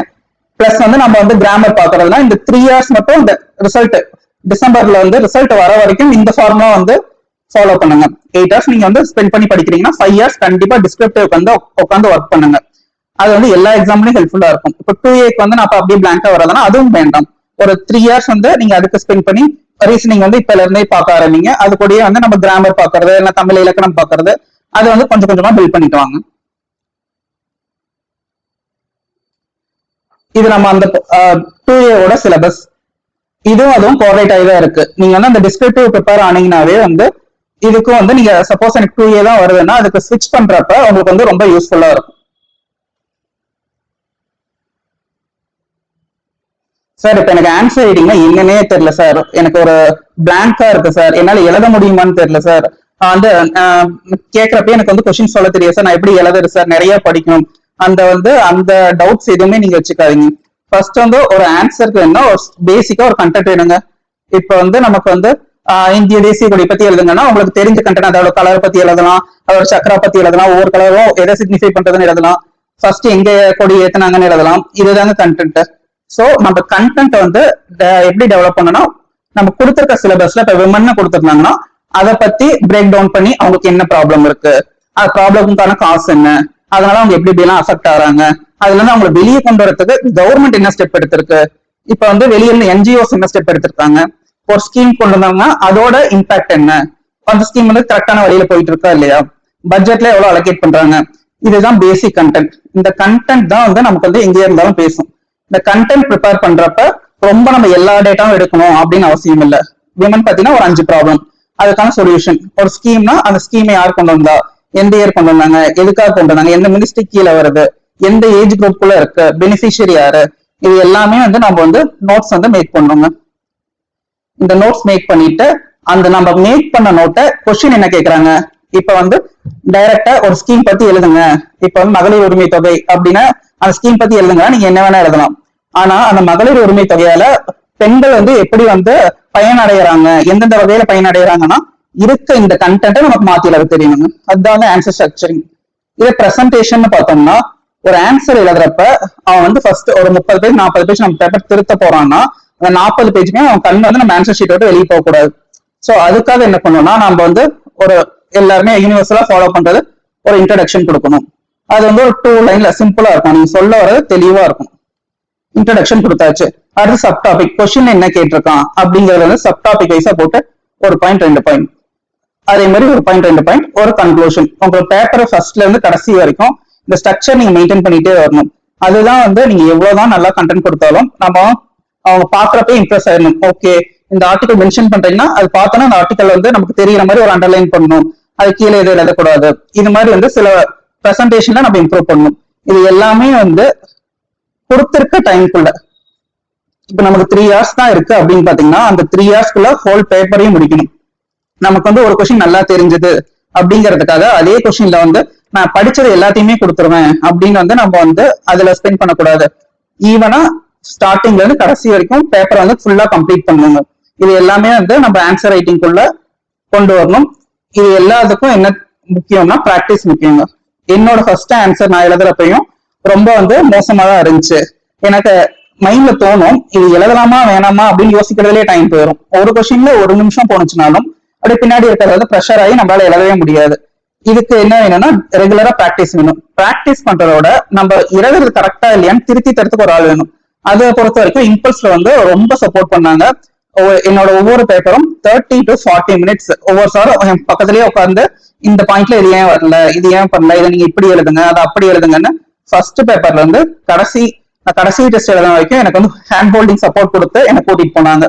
பிளஸ் வந்து நம்ம வந்து கிராமர் பாக்குறதுனா இந்த த்ரீ இயர்ஸ் மட்டும் இந்த ரிசல்ட் டிசம்பர்ல வந்து ரிசல்ட் வர வரைக்கும் இந்த ஃபார்முலா வந்து ஃபாலோ பண்ணுங்க. எயிட் ஹவர்ஸ் நீங்க வந்து ஸ்பெண்ட் பண்ணி படிக்கிறீங்கன்னா ஃபைவ் இயர்ஸ் கண்டிப்பா டிஸ்கிரிப்டிவ் வந்து உட்காந்து ஒர்க் பண்ணுங்க. அது வந்து எல்லா எக்ஸாம்லயும் ஹெல்ப்ஃபுல்லா இருக்கும். இப்போ டூ ஏக்கு வந்து நான் அப்போ அப்படியே பிளாங்கா வரதுனா அதுவும் வேண்டாம். ஒரு த்ரீ இயர்ஸ் வந்து நீங்க அதுக்கு ஸ்பெண்ட் பண்ணி ரீசனிங் வந்து இப்பல இருந்தே பார்க்க ஆரம்பிங்க. அது கூடயே வந்து நம்ம கிராமர் பாக்குறது இல்ல தமிழ் இலக்கணம் பாக்குறது அது வந்து கொஞ்சம் கொஞ்சமா பில்ட் பண்ணிட்டு வாங்க. இது நம்ம அந்த டூ ஏவோட சிலபஸ் இதுவும் அதுவும் கோஆர்டினேட் ஆகி தான் இருக்கு. நீங்க வந்து அந்த டிஸ்கிரிப்டிவ் ப்ரிப்பேர் ஆனீங்கனாவே வந்து இதுக்கும் வந்து நீங்க சப்போஸ் எனக்கு டூ ஏ தான் வருதுன்னா அதுக்கு ஸ்விட்ச் பண்றப்ப உங்களுக்கு வந்து ரொம்ப யூஸ்ஃபுல்லா இருக்கும். சார் இப்ப எனக்கு ஆன்சர் ரைட்டிங்னா என்னன்னே தெரியல சார் எனக்கு ஒரு பிளாங்கா இருக்கு சார் என்னால எழுத முடியுமான்னு தெரியல சார் வந்து கேக்குறப்ப எனக்கு வந்து கொஸ்டின் சொல்ல தெரியாது சார் நான் எப்படி எழுதுறது சார் நிறைய படிக்கணும். அந்த வந்து அந்த டவுட்ஸ் எதுவுமே நீங்க வச்சுக்காதீங்க. ஃபர்ஸ்ட் வந்து ஒரு ஆன்சருக்கு என்ன ஒரு பேசிக்கா ஒரு கண்டென்ட் வேணுங்க. இப்ப வந்து நமக்கு வந்து இந்திய தேசிய கொடி பத்தி எழுதுங்கன்னா உங்களுக்கு தெரிஞ்ச கண்டென்ட் அதோட கலர் பத்தி எழுதலாம் அதோட சக்கரா பத்தி எழுதலாம் ஒவ்வொரு கலரும் எதை சிக்னிஃபை பண்றதுன்னு எழுதலாம். ஃபர்ஸ்ட் எங்க கொடி ஏத்துனாங்கன்னு எழுதலாம். இதுதாங்க கண்டென்ட் சோ நம்ம கண்டென்ட் வந்து எப்படி டெவலப் பண்ணணும் நம்ம கொடுத்துருக்க சிலபஸ்ல இப்ப விமன் கொடுத்துருந்தாங்கன்னா அதை பத்தி பிரேக் டவுன் பண்ணி அவங்களுக்கு என்ன ப்ராப்ளம் இருக்கு? அது ப்ராப்ளமுக்கான காசு என்ன? அதனால அவங்க எப்படி எப்படி எல்லாம் அஃபெக்ட் ஆறாங்க அதுல இருந்து அவங்களை வெளியே கொண்டு வரதுக்கு கவர்மெண்ட் என்ன ஸ்டெப் எடுத்திருக்கு? இப்ப வந்து வெளியில இருந்து என்ஜிஓஸ் என்ன ஸ்டெப் எடுத்திருக்காங்க? ஒரு ஸ்கீம் கொண்டு வந்தாங்கன்னா அதோட இம்பாக்ட் என்ன? அந்த ஸ்கீம் வந்து கரெக்டான வழியில போயிட்டு இருக்கா இல்லையா? பட்ஜெட்ல எவ்வளவு அலோகேட் பண்றாங்க? இதுதான் பேசிக் கண்டென்ட் இந்த கண்டென்ட் தான் வந்து நமக்கு வந்து எங்கே இருந்தாலும் பேசும். இந்த கண்டென்ட் ப்ரிப்பேர் பண்றப்ப ரொம்ப நம்ம எல்லா டேட்டாவும் எடுக்கணும் அப்படின்னு அவசியம் இல்லை. விமன் பார்த்தீங்கன்னா ஒரு அஞ்சு ப்ராப்ளம் அதுக்கான சொல்யூஷன் ஒரு ஸ்கீம்னா அந்த ஸ்கீமை யார் கொண்டு வந்தா? எந்த இயர் கொண்டு வந்தாங்க? எதுக்காக கொண்டு வந்தாங்க? எந்த மினிஸ்ட்ரி கீழே வருது? எந்த ஏஜ் குரூப்புக்குள்ள இருக்கு? பெனிஃபிஷியரி யாரு? இது எல்லாமே வந்து நம்ம வந்து நோட்ஸ் வந்து மேக் பண்ணுங்க இந்த நோட்ஸ் மேக் பண்ணிட்டு அந்த நம்ம மேக் பண்ண நோட்டை கொஸ்டின் என்ன கேக்குறாங்க? இப்ப வந்து டைரக்டா ஒரு ஸ்கீம் பத்தி எழுதுங்க. இப்ப வந்து மகளிர் உரிமை தொகை அப்படின்னா அந்த ஸ்கீம் பத்தி எழுதுங்க. நீங்க என்ன வேணா எழுதலாம். ஆனா அந்த மகளிர் உரிமை தொகையால பெண்கள் வந்து எப்படி வந்து பயனடைகிறாங்க எந்தெந்த வகையில பயனடைகிறாங்கன்னா இருக்க இந்த கண்டென்ட்டை நமக்கு மாத்தி எழுத தெரியணுங்க. அதுதான் வந்து ஆன்சர் ஸ்ட்ரக்சரிங் இதே பிரசன்டேஷன் பார்த்தோம்னா ஒரு ஆன்சர் எழுதுறப்ப அவன் வந்து ஃபர்ஸ்ட் ஒரு முப்பது பேஜ் நாற்பது பேஜ் நம்ம பேப்பர் திருத்த போறான்னா அந்த நாற்பது பேஜுமே அவன் கண்ணு வந்து நம்ம ஆன்சர் ஷீட் விட்டு வெளியே போகக்கூடாது ஸோ சோ அதுக்காக என்ன பண்ணணும்னா நம்ம வந்து ஒரு எல்லாருமே யூனிவர்சலா ஃபாலோ பண்றது ஒரு இன்ட்ரடக்ஷன் கொடுக்கணும். அது வந்து ஒரு டூ லைன்ல சிம்பிளா இருக்கும். நீங்க சொல்ல வர தெளிவா இருக்கும். இன்ட்ரடக்ஷன் கொடுத்தாச்சு. அடுத்து சப் டாபிக் கொஸ்டின் என்ன கேட்டிருக்கான்? அப்படிங்கறது வந்து சப் டாபிக் வைஸா போட்டு ஒரு பாயிண்ட் ரெண்டு பாயிண்ட் அதே மாதிரி ஒரு பாயிண்ட் ரெண்டு பாயிண்ட் ஒரு கன்க்ளூஷன் உங்க பேப்பர் ஃபர்ஸ்ட்ல இருந்து கடைசி வரைக்கும் இந்த ஸ்ட்ரக்சர் நீங்க மெயின்டைன் பண்ணிட்டே வரணும். அதுதான் வந்து நீங்க எவ்வளவுதான் நல்லா கண்டென்ட் கொடுத்தாலும் நம்ம அவங்க பாக்குறப்ப இம்ப்ரெஸ் ஆயிடணும். ஓகே இந்த ஆர்டிகல் மென்ஷன் பண்றீங்கன்னா அது பார்த்தோன்னா அந்த ஆர்டிகல் வந்து நமக்கு தெரியுற மாதிரி ஒரு அண்டர்லைன் பண்ணணும். அது கீழே எதுவும் எழுதக்கூடாது. இது மாதிரி வந்து சில ப்ரெசன்டேஷன்ல நம்ம இம்ப்ரூவ் பண்ணணும். இது எல்லாமே வந்து கொடுத்திருக்க டைம்குள்ள இப்ப நமக்கு த்ரீ ஹவர்ஸ் தான் இருக்கு அப்படின்னு பாத்தீங்கன்னா அந்த த்ரீ ஹவர்ஸ்க்குள்ள ஹோல் பேப்பரையும் முடிக்கணும். நமக்கு வந்து ஒரு கொஸ்டின் நல்லா தெரிஞ்சது அப்படிங்கிறதுக்காக அதே கொஸ்டின்ல வந்து நான் படிச்சது எல்லாத்தையுமே கொடுத்துருவேன் அப்படின்னு வந்து நம்ம வந்து அதுல ஸ்பெண்ட் பண்ணக்கூடாது. ஈவனா ஸ்டார்டிங்ல இருந்து கடைசி வரைக்கும் பேப்பரை வந்து ஃபுல்லா கம்ப்ளீட் பண்ணுவாங்க இது எல்லாமே வந்து நம்ம ஆன்சர் ரைட்டிங்குள்ள கொண்டு வரணும். இது எல்லாத்துக்கும் என்ன முக்கியம்னா பிராக்டிஸ் முக்கியங்க. என்னோட ஃபர்ஸ்ட் ஆன்சர் நான் எழுதுறப்பையும் ரொம்ப வந்து மோசமா தான் இருந்துச்சு. எனக்கு மைண்ட்ல தோணும் இது எழுதலாமா வேணாமா அப்படின்னு யோசிக்கிறதுலே டைம் போயிடும் ஒரு கொஸ்டின்ல ஒரு நிமிஷம் போனுச்சுனாலும் அப்படியே பின்னாடி இருக்கிறது வந்து ப்ரெஷர் ஆகி நம்மளால எழுதவே முடியாது. இதுக்கு என்ன வேணும்னா ரெகுலரா பிராக்டிஸ் வேணும். பிராக்டிஸ் பண்றதோட நம்ம எழுதுறது கரெக்டா இல்லையான்னு திருத்தி தரத்துக்கு ஒரு ஆள் வேணும். அதை பொறுத்த வரைக்கும் இம்பல்ஸ்ல வந்து ரொம்ப சப்போர்ட் பண்ணாங்க. என்னோட ஒவ்வொரு பேப்பரும் தேர்ட்டி டு ஃபார்ட்டி மினிட்ஸ் ஒவ்வொரு சாரும் என் பக்கத்துலயே உட்காந்து இந்த பாயிண்ட்ல இது ஏன் வரல இது ஏன் பண்ணல இதை நீங்க இப்படி எழுதுங்க அதை அப்படி எழுதுங்கன்னு ஃபர்ஸ்ட் பேப்பர்ல இருந்து கடைசி கடைசி டெஸ்ட் எழுத வரைக்கும் எனக்கு வந்து ஹேண்ட் ஹோல்டிங் சப்போர்ட் கொடுத்து என்னை கூட்டிட்டு போனாங்க.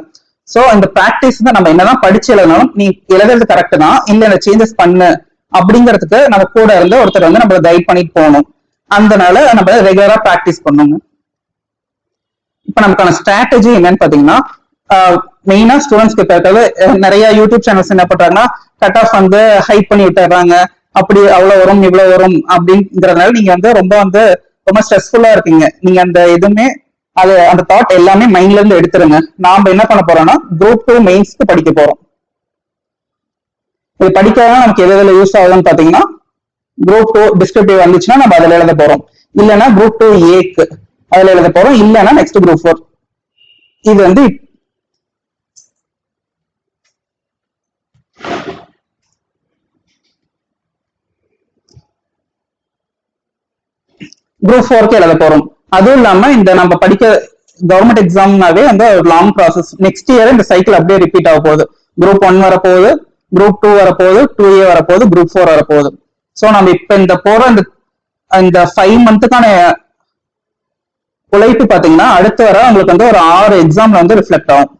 சோ இந்த பிராக்டிஸ் தான் நம்ம என்னதான் படிச்சு எழுதணும் நீ எழுதுறது கரெக்ட் தான் இல்ல இந்த சேஞ்சஸ் பண்ணு அப்படிங்கிறதுக்கு நம்ம கூட இருந்து ஒருத்தர் வந்து நம்ம கைட் பண்ணிட்டு போகணும். அதனால நம்ம ரெகுலரா பிராக்டிஸ் பண்ணுங்க. இப்ப நமக்கான ஸ்ட்ராட்டஜி என்னன்னு பாத்தீங்கன்னா மெயினா ஸ்டூடெண்ட்ஸ் கிட்ட இருக்கிறது நிறைய யூடியூப் சேனல்ஸ் என்ன பண்றாங்கன்னா கட் ஆஃப் வந்து ஹைப் பண்ணி விட்டுறாங்க. அப்படி அவ்வளவு வரும் இவ்வளவு வரும் அப்படிங்கிறதுனால நீங்க வந்து ரொம்ப வந்து ரொம்ப ஸ்ட்ரெஸ்ஃபுல்லா இருக்கீங்க. நீங்க அந்த எதுவுமே அது அந்த தாட் எல்லாமே மைண்ட்ல இருந்து எடுத்துருங்க. நாம என்ன பண்ண போறோம்னா குரூப் டூ மெயின்ஸ்க்கு படிக்க போறோம். இது படிக்காதான் நமக்கு எது எதுல யூஸ் ஆகுதுன்னு பாத்தீங்கன்னா குரூப் டூ டிஸ்கிரிப்டிவ் வந்துச்சுன்னா நம்ம அதுல எழுத போறோம். இல்லைன்னா குரூப் டூ ஏக்கு அதுல எழுத போறோம். இல்லைன்னா நெக்ஸ்ட் குரூப் ஃபோர் இது வந்து குரூப் ஃபோருக்கு எழுத போறோம். அதுவும் இல்லாம இந்த நம்ம படிக்க கவர்மெண்ட் எக்ஸாம்னாவே அந்த ஒரு லாங் ப்ராசஸ் நெக்ஸ்ட் இயர் இந்த சைக்கிள் அப்படியே ரிப்பீட் ஆக போகுது. குரூப் ஒன் வரப்போகுது குரூப் டூ வரப்போகுது டூ ஏ வரப்போகுது குரூப் ஃபோர் வரப்போகுது. ஸோ நம்ம இப்ப இந்த போற இந்த இந்த ஃபைவ் மந்த்துக்கான உழைப்பு பாத்தீங்கன்னா அடுத்து வர உங்களுக்கு வந்து ஒரு ஆறு எக்ஸாம்ல வந்து ரிஃப்ளெக்ட் ஆகும்.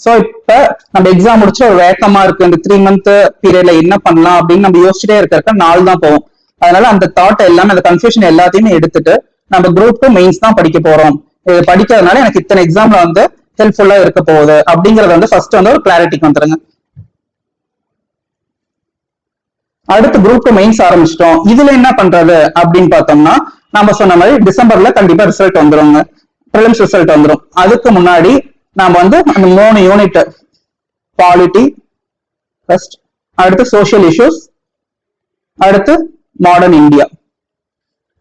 சோ இப்ப நம்ம எக்ஸாம் முடிச்சு ஒரு வேக்கமா இருக்கு. இந்த த்ரீ மந்த் பீரியட்ல என்ன பண்ணலாம் அப்படின்னு நம்ம யோசிச்சுட்டே இருக்கிறக்க நாள் தான் போகும். அதனால அந்த தாட் எல்லாமே அந்த கன்ஃபியூஷன் எல்லாத்தையுமே எடுத்துட்டு நம்ம குரூப் டூ மெயின்ஸ் தான் படிக்க போறோம். இது படிக்கிறதுனால எனக்கு இத்தனை எக்ஸாம்ல வந்து ஹெல்ப்ஃபுல்லா இருக்க போகுது. அப்படிங்கறத வந்து ஃபர்ஸ்ட் வந்து ஒரு கிளாரிட்டிக்கு வந்துருங்க. அடுத்து குரூப் டூ மெயின்ஸ் ஆரம்பிச்சிட்டோம். இதுல என்ன பண்றது அப்படின்னு பார்த்தோம்னா நம்ம சொன்ன மாதிரி டிசம்பர்ல கண்டிப்பா ரிசல்ட் வந்துருங்க. ப்ரிலிம்ஸ் ரிசல்ட் வந்துரும். அதுக்கு முன்னாடி நாம வந்து அந்த மூணு யூனிட் பாலிட்டி ஃபர்ஸ்ட் அடுத்து சோசியல் இஷ்யூஸ் அடுத்து மாடர்ன் இந்தியா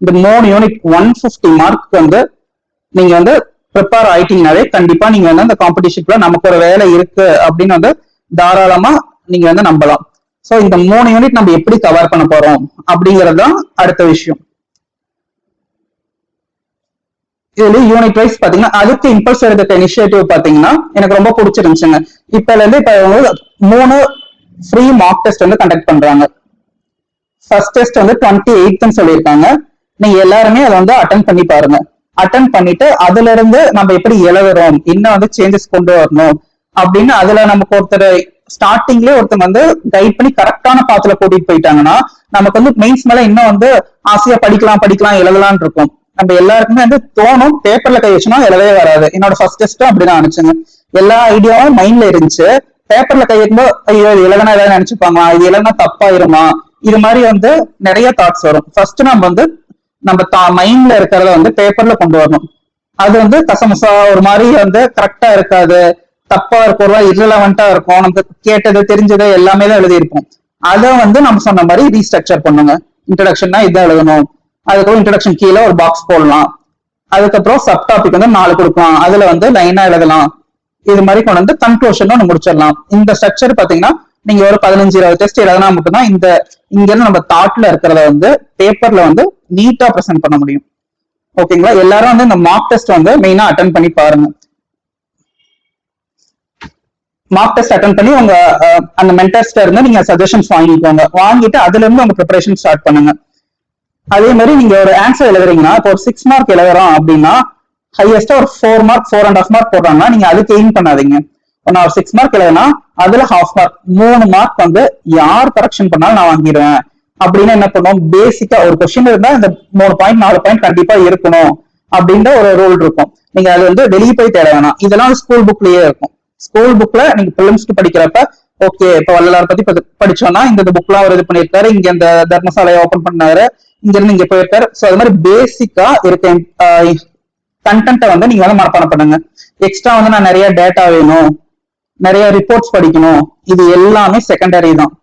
இந்த மூணு யூனிட் ஒன் ஃபிஃப்டி மார்க் வந்து நீங்க வந்து ப்ரிப்பேர் ஆயிட்டீங்கனாவே கண்டிப்பா நீங்க வந்து அந்த காம்படிஷன்ல நமக்கு ஒரு வேலை இருக்கு அப்படின்னு வந்து தாராளமா நீங்க வந்து நம்பலாம். சோ இந்த மூணு யூனிட் நம்ம எப்படி கவர் பண்ண போறோம் அப்படிங்கிறது தான் அடுத்த விஷயம். இதுல யூனிட் வைஸ் பாத்தீங்கன்னா அதுக்கு இம்பல்ஸ் எடுத்த இனிஷியேட்டிவ் பாத்தீங்கன்னா எனக்கு ரொம்ப பிடிச்சிருந்துச்சுங்க. இப்பல இருந்து இப்ப மூணு ஃப்ரீ மார்க் டெஸ்ட் வந்து கண்டக்ட் பண்றாங்க. ஃபர்ஸ்ட் டெஸ்ட் வந்து டுவெண்ட்டி எயிட்னு சொல்லியிருக்காங்க. நீங்க எல்லாருமே அதை வந்து அட்டன் பண்ணி பாருங்க. அட்டன் பண்ணிட்டு அதுல இருந்து நம்ம எப்படி எழுதுறோம் இன்னும் வந்து சேஞ்சஸ் கொண்டு வரணும் அப்படின்னு அதுல நமக்கு ஒருத்தர் ஸ்டார்டிங்லயே ஒருத்தங்க வந்து கைட் பண்ணி கரெக்டான பாத்துல கூட்டிட்டு போயிட்டாங்கன்னா நமக்கு வந்து மெயின்ஸ் மேல இன்னும் வந்து ஆசையா படிக்கலாம் படிக்கலாம் எழுதலாம்னு இருக்கும். நம்ம எல்லாருக்குமே வந்து தோணும் பேப்பர்ல கை வச்சோம்னா எழுதவே வராது. என்னோட ஃபர்ஸ்ட் டெஸ்ட்டும் அப்படிதான் அனுப்பிச்சுங்க. எல்லா ஐடியாவும் மைண்ட்ல இருந்துச்சு. பேப்பர்ல கை வைக்கும்போது ஐயோ இது எழுதனா ஏதாவது நினைச்சுப்பாங்களா? இது எழுதனா தப்பாயிருமா? இது மாதிரி வந்து நிறைய தாட்ஸ் வரும். ஃபர்ஸ்ட் நம்ம வந்து நம்ம தா மைண்ட்ல இருக்கிறத வந்து பேப்பர்ல கொண்டு வரணும். அது வந்து கசமசா ஒரு மாதிரி வந்து கரெக்டா இருக்காது. தப்பா இருக்கும். ஒரு இருக்கும். நமக்கு கேட்டது தெரிஞ்சது எல்லாமே தான் எழுதியிருப்போம். அதை வந்து நம்ம சொன்ன மாதிரி ரீஸ்ட்ரக்சர் பண்ணுங்க. இன்ட்ரடக்ஷன்னா இதான் எழுதணும். அதுக்கப்புறம் இன்ட்ரடக்ஷன் கீழே ஒரு பாக்ஸ் போடலாம். அதுக்கப்புறம் சப் டாபிக் வந்து நாலு கொடுக்கலாம். அதுல வந்து லைனா எழுதலாம். இது மாதிரி கொண்டு வந்து கன்க்ளூஷன் ஒன்று முடிச்சிடலாம். இந்த ஸ்ட்ரக்சர் பாத்தீங்கன்னா நீங்க ஒரு பதினஞ்சு இருபது டெஸ்ட் எழுதினா மட்டும்தான் இந்த இங்க இருந்து நம்ம தாட்ல இருக்கிறத வந்து பேப்பர்ல வந்து நீட்டா ப்ரெசென்ட் பண்ண முடியும். ஓகேங்களா எல்லாரும் வந்து இந்த மார்க் டெஸ்ட் வந்து மெயினா அட்டன் பண்ணி பாருங்க. மார்க் டெஸ்ட் அட்டன் பண்ணி உங்க அந்த மென்டர்ஸ்ட இருந்து நீங்க சஜஷன்ஸ் வாங்கிக்கோங்க. வாங்கிட்டு அதுல இருந்து உங்க ப்ரிப்பரேஷன் ஸ்டார்ட் பண்ணுங்க. அதே மாதிரி நீங்க ஒரு ஆன்சர் எழுதுறீங்கன்னா இப்போ ஒரு சிக்ஸ் மார்க் எழுதுறோம் அப்படின்னா ஹையஸ்டா ஒரு four mark four and half mark போடுறாங்கன்னா நீங்க அதுக்கு எய்ம் பண்ணாதீங்க. நான் ஒரு சிக்ஸ் மார்க் எழுதுனா அதுல ஹாஃப் மார்க் மூணு மார்க் வந்து யார் கரெக்ஷன் பண்ணாலும் நான் வாங்கிடுவேன். அப்படின்னு என்ன பண்ணுவோம்? பேசிக்கா ஒரு கொஸ்டின் இருந்தா இந்த மூணு பாயிண்ட் நாலு பாயிண்ட் கண்டிப்பா இருக்கணும் அப்படின்ற ஒரு ரூல் இருக்கும். நீங்க அது வந்து வெளியே போய் தேட வேணாம். இதெல்லாம் ஸ்கூல் புக்லயே இருக்கும். ஸ்கூல் புக்ல நீங்க பிலிம்ஸ்க்கு படிக்கிறப்ப ஓகே இப்ப வள்ளலார் பத்தி படிச்சோம்னா இந்த புக்லாம் அவர் இது பண்ணியிருக்காரு. இங்க இந்த தர்மசாலையை ஓபன் பண்ணாரு. இங்க இருந்து இங்க போயிருக்காரு. சோ அது மாதிரி பேசிக்கா இருக்க கண்டென்ட்டை வந்து நீங்க வந்து மனப்பாடம் பண்ணுங்க. எக்ஸ்ட்ரா வந்து நான் நிறைய டேட்டா வேணும். நிறைய ரிப்போர்ட்ஸ் படிக்கணும். இது எல்லாமே செகண்டரி தான்.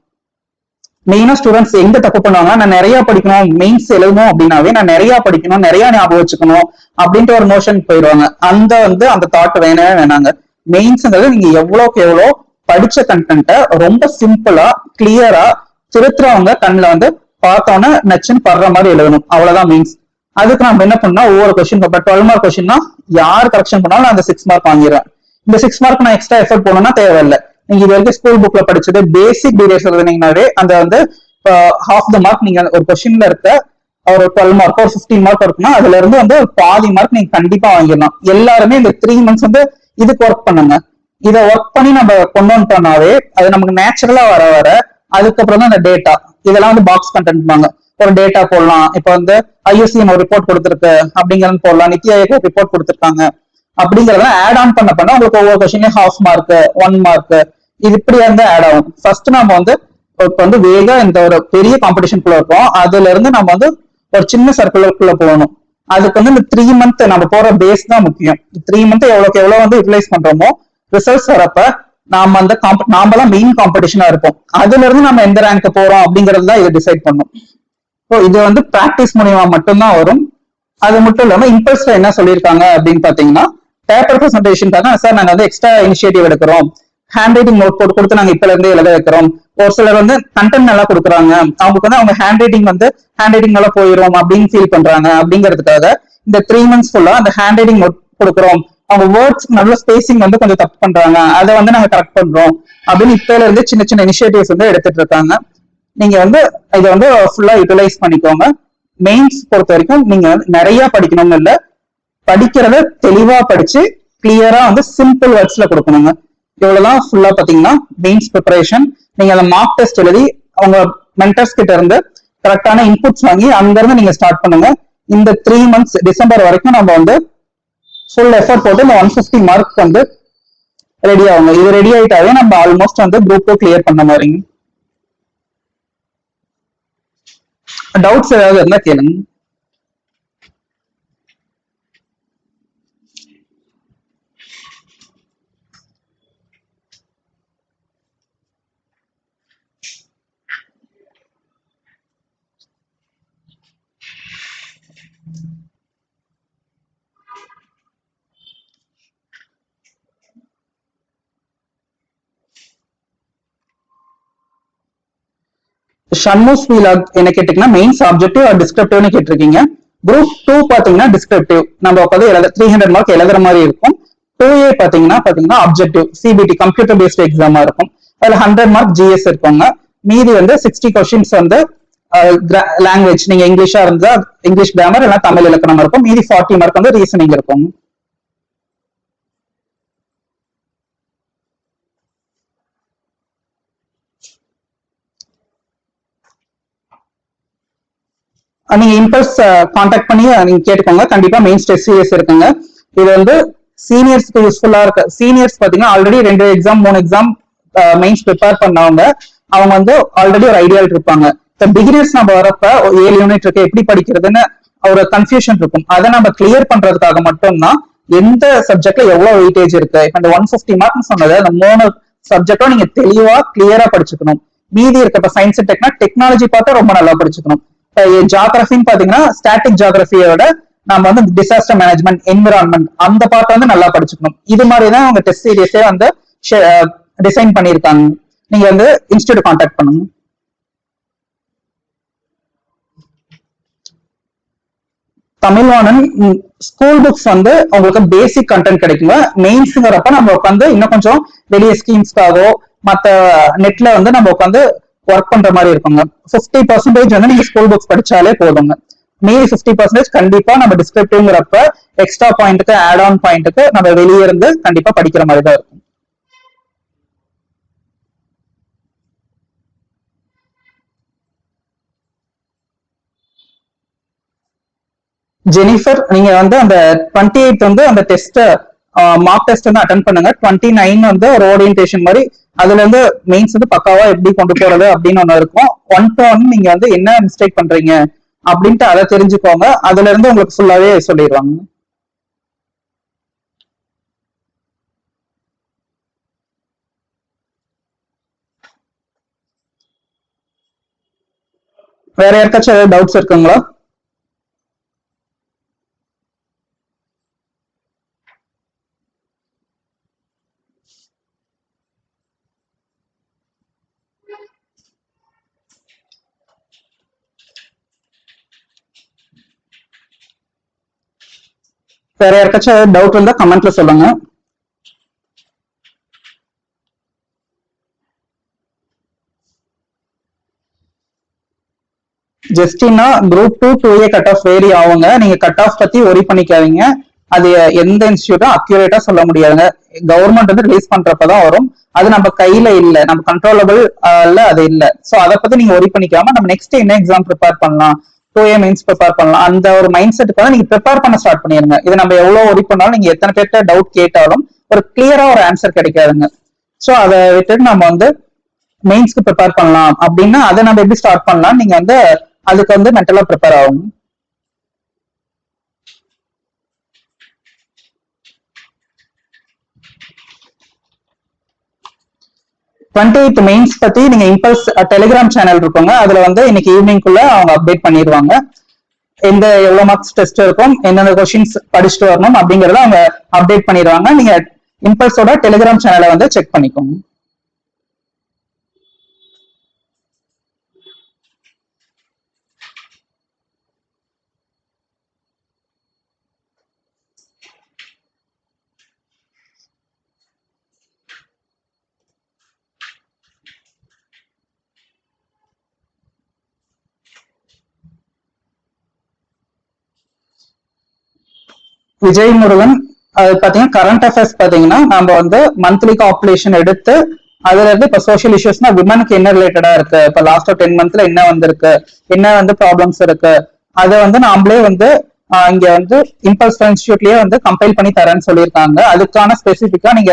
மெயினா ஸ்டூடெண்ட்ஸ் எங்க தப்பு பண்ணுவாங்க நான் நிறைய படிக்கணும் மெயின்ஸ் எழுதணும் அப்படின்னாவே நான் நிறைய படிக்கணும் நிறைய ஞாபகம் வச்சுக்கணும் அப்படின்ட்டு ஒரு மோஷன் போயிடுவாங்க. அந்த வந்து அந்த தாட் வேணவே வேணாங்க. மெயின்ஸ்ங்கிறது நீங்க எவ்வளவுக்கு எவ்வளோ படிச்ச கண்டென்ட்டை ரொம்ப சிம்பிளா கிளியரா திருத்துறவங்க கண்ணில் வந்து பார்த்தோன்னே நச்சுன்னு படுற மாதிரி எழுதணும். அவ்வளவுதான் மீன்ஸ் அதுக்கு நம்ம என்ன பண்ணா ஒவ்வொரு கொஸ்டின் இப்போ டுவெல் மார்க் கொஸ்டின்னா யார் கரெக்ஷன் பண்ணாலும் நான் அந்த சிக்ஸ் மார்க் வாங்கிடுறேன். இந்த சிக்ஸ் மார்க் நான் எக்ஸ்ட்ரா எஃபர்ட் போடணும்னா தேவையில்லை. நீங்க இது வரைக்கும் ஸ்கூல் புக்ல படிச்சது பேசிக் டீடைல்ஸ் எழுதுனீங்கனாவே அந்த வந்து ஹாஃப் த மார்க் நீங்க ஒரு கொஸ்டின்ல இருக்க ஒரு டுவெல் மார்க் ஒரு ஃபிஃப்டீன் மார்க் இருக்குன்னா அதுல இருந்து வந்து ஒரு பாதி மார்க் நீங்க கண்டிப்பா வாங்கிடலாம். எல்லாருமே இந்த த்ரீ மந்த்ஸ் வந்து இதுக்கு ஒர்க் பண்ணுங்க. இதை ஒர்க் பண்ணி நம்ம கொண்டு வந்துட்டோம்னாவே அது நமக்கு நேச்சுரலா வர வர அதுக்கப்புறம் தான் இந்த டேட்டா இதெல்லாம் வந்து பாக்ஸ் கண்டென்ட் ஒரு டேட்டா போடலாம். இப்ப வந்து ஐஎஸ்சிஎன் ஒரு ரிப்போர்ட் கொடுத்துருக்கு அப்படிங்கிறது போடலாம். நித்தி ஆயோக் ரிப்போர்ட் கொடுத்துருக்காங்க. அப்படிங்கறத ஆட் ஆன் பண்ண பண்ண உங்களுக்கு ஒவ்வொரு கொஸ்டின்லயும் ஹாஃப் மார்க் ஒன் மார்க் இது இப்படி வந்து ஆட் ஆகும். ஃபர்ஸ்ட் நம்ம வந்து இப்ப வந்து வேகா இந்த ஒரு பெரிய காம்படிஷனுக்குள்ள இருக்கோம். அதுல இருந்து நம்ம வந்து ஒரு சின்ன சர்க்குலருக்குள்ள போகணும். அதுக்கு வந்து இந்த த்ரீ மந்த் நம்ம போற பேஸ் தான் முக்கியம். த்ரீ மந்த் எவ்வளவுக்கு எவ்வளவு வந்து யூட்டிலைஸ் பண்றோமோ ரிசல்ட்ஸ் வரப்ப நாம அந்த காம்ப நாம தான் மெயின் காம்படிஷனா இருப்போம். அதுல இருந்து நம்ம எந்த ரேங்க் போறோம் அப்படிங்கறது தான் இதை டிசைட் பண்ணும். ஸோ இது வந்து பிராக்டிஸ் மூலியமா மட்டும்தான் வரும். அது மட்டும் இல்லாம இம்பல்ஸ்ல என்ன சொல்லியிருக்காங்க அப்படின்னு பாத்தீங்கன்னா பேப்பர் பிரசன்டேஷனுக்காக சார் நாங்க வந்து எக்ஸ்ட்ரா இனிஷியேட்டிவ் எடுக்கிறோம். ஹேண்ட் ரைட்டிங் நோட் போட்டு கொடுத்து நாங்க இப்பல இருந்தே எழுத வைக்கிறோம். ஒரு சிலர் வந்து கண்டென்ட் நல்லா கொடுக்குறாங்க. அவங்களுக்கு வந்து அவங்க ஹேண்ட் ரைட்டிங் வந்து ஹேண்ட் ரைட்டிங் நல்லா போயிடும் அப்படின்னு ஃபீல் பண்றாங்க. அப்படிங்கிறதுக்காக இந்த த்ரீ மந்த்ஸ் ஃபுல்லா அந்த ஹேண்ட் ரைட்டிங் நோட் கொடுக்குறோம். அவங்க வேர்ட்ஸ் நல்ல ஸ்பேசிங் வந்து கொஞ்சம் தப்பு பண்றாங்க. அதை வந்து நாங்க கரெக்ட் பண்றோம். அப்படின்னு இப்பல இருந்து சின்ன சின்ன இனிஷியேட்டிவ்ஸ் வந்து எடுத்துட்டு இருக்காங்க. நீங்க வந்து இதை வந்து ஃபுல்லா யூட்டிலைஸ் பண்ணிக்கோங்க. மெயின்ஸ் பொறுத்த வரைக்கும் நீங்க வந்து நிறைய படிக்கணும்னு இல்ல. படிக்கிறத தெளிவா படிச்சு கிளியரா வந்து சிம்பிள் வேர்ட்ஸ்ல கொடுக்கணுங்க. இவ்வளவுதான் ஃபுல்லா பாத்தீங்கன்னா மெயின்ஸ் ப்ரிப்பரேஷன் நீங்க அந்த மார்க் டெஸ்ட் எழுதி அவங்க மென்டர்ஸ் கிட்ட இருந்து கரெக்டான இன்புட்ஸ் வாங்கி அங்க இருந்து நீங்க ஸ்டார்ட் பண்ணுங்க. இந்த த்ரீ மந்த்ஸ் டிசம்பர் வரைக்கும் நம்ம வந்து ஃபுல் எஃபர்ட் போட்டு இந்த ஒன் பிப்டி மார்க் வந்து ரெடி ஆகுங்க. இது ரெடி ஆயிட்டாவே நம்ம ஆல்மோஸ்ட் வந்து குரூப் டூ கிளியர் பண்ண மாதிரிங்க. டவுட்ஸ் ஏதாவது இருந்தா கேளுங்க. ஷண்முஸ் வீலாக் என்ன கேட்டீங்கன்னா மெயின் ஆப்ஜெக்டிவ் ஆர் டிஸ்கிரிப்டிவ்னு கேட்டிருக்கீங்க. குரூப் டூ பாத்தீங்கன்னா டிஸ்கிரிப்டிவ் நம்ம உட்காந்து எழுத த்ரீ ஹண்ட்ரட் மார்க் எழுதுற மாதிரி இருக்கும். டூ ஏ பாத்தீங்கன்னா பாத்தீங்கன்னா ஆப்ஜெக்டிவ் சிபிடி கம்ப்யூட்டர் பேஸ்ட் எக்ஸாமா இருக்கும். அதுல ஹண்ட்ரட் மார்க் ஜிஎஸ் இருக்குங்க மீதி வந்து சிக்ஸ்டி கொஸ்டின்ஸ் வந்து லாங்குவேஜ் நீங்க இங்கிலீஷா இருந்தா இங்கிலீஷ் கிராமர் இல்லைன்னா தமிழ் இலக்கணம் இருக்கும். மீதி ஃபார்ட்டி மார்க் வந்து ரீசனிங் இருக்கும். நீங்க இம்பல்ஸ் காண்டாக்ட் பண்ணி நீங்க கேட்டுக்கோங்க. கண்டிப்பா மெயின் ஸ்டெஸ் சீரியஸ் இருக்குங்க. இது வந்து சீனியர்ஸ்க்கு யூஸ்ஃபுல்லா இருக்கு. சீனியர்ஸ் பாத்தீங்கன்னா ஆல்ரெடி ரெண்டு எக்ஸாம் மூணு எக்ஸாம் மெயின்ஸ் ப்ரிப்பேர் பண்ணவங்க அவங்க வந்து ஆல்ரெடி ஒரு ஐடியால் இருப்பாங்க. இப்போ பிகினர்ஸ் நம்ம வரப்ப ஏழு யூனிட் இருக்கு. எப்படி படிக்கிறதுன்னு ஒரு கன்ஃபியூஷன் இருக்கும். அதை நம்ம கிளியர் பண்றதுக்காக மட்டும்தான் எந்த சப்ஜெக்ட்ல எவ்வளவு வெயிட்டேஜ் இருக்கு. இப்ப இந்த ஒன் பிப்டி மார்க்னு சொன்னது அந்த மூணு சப்ஜெக்டும் நீங்க தெளிவா கிளியரா படிச்சுக்கணும். மீதி இருக்க இப்ப சயின்ஸ் டெக்னா டெக்னாலஜி பார்த்தா ரொம்ப நல்லா படிச்சுக்கணும். ஜாகிரபின்னு பாத்தீங்கன்னா ஸ்டாட்டிக் ஜாகிரபியோட நம்ம வந்து டிசாஸ்டர் மேனேஜ்மெண்ட் என்விரான்மெண்ட் அந்த பார்ட் வந்து நல்லா படிச்சுக்கணும். இது மாதிரி தான் அவங்க டெஸ்ட் சீரியஸே வந்து டிசைன் பண்ணியிருக்காங்க. நீங்க வந்து இன்ஸ்டியூட் கான்டாக்ட் பண்ணுங்க. தமிழ்வாணன் ஸ்கூல் புக்ஸ் வந்து உங்களுக்கு பேசிக் கண்டென்ட் கிடைக்குங்க. மெயின்ஸுங்கிறப்ப நம்ம உட்காந்து இன்னும் கொஞ்சம் வெளியே ஸ்கீம்ஸ்க்காகவோ மத்த நெட்ல வந்து நம்ம உட்காந்து ஒர்க் பண்ற மாதிரி இருக்குங்க. ஃபிஃப்டி பர்சன்டேஜ் வந்து நீங்க ஸ்கூல் புக்ஸ் படிச்சாலே போதுங்க. மீதி ஃபிஃப்டி பர்சன்டேஜ் கண்டிப்பா நம்ம டிஸ்கிரிப்டிவ்ங்கிறப்ப எக்ஸ்ட்ரா பாயிண்ட்டுக்கு ஆட் ஆன் பாயிண்ட்டுக்கு நம்ம வெளியே இருந்து கண்டிப்பா படிக்கிற மாதிரி தான் இருக்கும். ஜெனிஃபர் நீங்க வந்து அந்த டுவெண்ட்டி எயிட் வந்து அந்த டெஸ்ட் மார்க் டெஸ்ட் வந்து அட்டன் பண்ணுங்க. டுவெண்ட்டி நைன் வந்து ஒரு ஓரியன்டேஷன் மாதிரி அதுல இருந்து மெயின்ஸ் வந்து பக்காவா எப்படி கொண்டு போறது அப்படின்னு ஒண்ணு இருக்கும். ஒன் டு ஒன் நீங்க வந்து என்ன மிஸ்டேக் பண்றீங்க அப்படின்ட்டு அதை தெரிஞ்சுக்கோங்க. அதுல இருந்து உங்களுக்கு ஃபுல்லாவே சொல்லிடுவாங்க. வேற யாருக்காச்சும் ஏதாவது டவுட்ஸ் இருக்குங்களா? வேற யாருக்காச்சும் ஏதாவது டவுட் இருந்தா கமெண்ட்ல சொல்லுங்க. ஜஸ்டின்னா group two two A cut off vary ஆகுங்க. நீங்க கட் ஆஃப் பத்தி ஒரி பண்ணிக்காதீங்க. அது எந்த இன்ஸ்டியூட்டும் அக்யூரேட்டா சொல்ல முடியாதுங்க. கவர்மெண்ட் வந்து ரிலீஸ் பண்றப்பதான் வரும். அது நம்ம கையில இல்ல. நம்ம கண்ட்ரோலபிள் அது இல்ல. சோ அதை பத்தி நீங்க ஒரி பண்ணிக்காம நம்ம நெக்ஸ்ட் என்ன எக்ஸாம் ப்ரிப்பேர் பண்ணலாம்? டூ ஏ மெயின்ஸ் ப்ரிப்பேர் பண்ணலாம். அந்த ஒரு மைண்ட் செட்டுக்கு வந்து நீங்க ப்ரிப்பேர் பண்ண ஸ்டார்ட் பண்ணிருங்க. இது நம்ம எவ்வளவு ஒரி பண்ணாலும் நீங்க எத்தனை பேர்ட்ட டவுட் கேட்டாலும் ஒரு கிளியரா ஒரு ஆன்சர் கிடைக்காதுங்க. சோ அதை விட்டுட்டு நம்ம வந்து மெயின்ஸ்க்கு ப்ரிப்பேர் பண்ணலாம். அப்படின்னா அதை நம்ம எப்படி ஸ்டார்ட் பண்ணலாம்? நீங்க வந்து அதுக்கு வந்து மென்டலா ப்ரிப்பேர் ஆகும் டுவெண்ட்டி எயிட் மெயின்ஸ் பத்தி நீங்க இம்பல்ஸ் டெலிகிராம் சேனல் இருக்குங்க. அதுல வந்து இன்னைக்கு ஈவினிங்குள்ள அவங்க அப்டேட் பண்ணிடுவாங்க. எந்த எவ்வளவு மார்க்ஸ் டெஸ்ட் இருக்கும் எந்தெந்த கொஸ்டின்ஸ் படிச்சுட்டு வரணும் அப்படிங்கறத அவங்க அப்டேட் பண்ணிடுவாங்க. நீங்க இம்பல்ஸோட டெலிகிராம் சேனலை வந்து செக் பண்ணிக்கோங்க. விஜய் முருகன் அது பாத்தீங்கன்னா கரண்ட் அஃபேர்ஸ் பாத்தீங்கன்னா நம்ம வந்து மந்த்லி காப்புலேஷன் எடுத்து அதுல இருந்து இப்ப சோஷியல் இஷ்யூஸ்னா விமனுக்கு என்ன ரிலேட்டடா இருக்கு? இப்ப லாஸ்ட் டென் மந்த்ல என்ன வந்திருக்கு? என்ன வந்து ப்ராப்ளம்ஸ் இருக்கு? அதை வந்து நாமளே வந்து இங்க வந்து இம்பல்ஸ் இன்ஸ்டியூட்லயே வந்து கம்பைல் பண்ணி தரேன்னு சொல்லியிருக்காங்க. அதுக்கான ஸ்பெசிபிக்கா நீங்க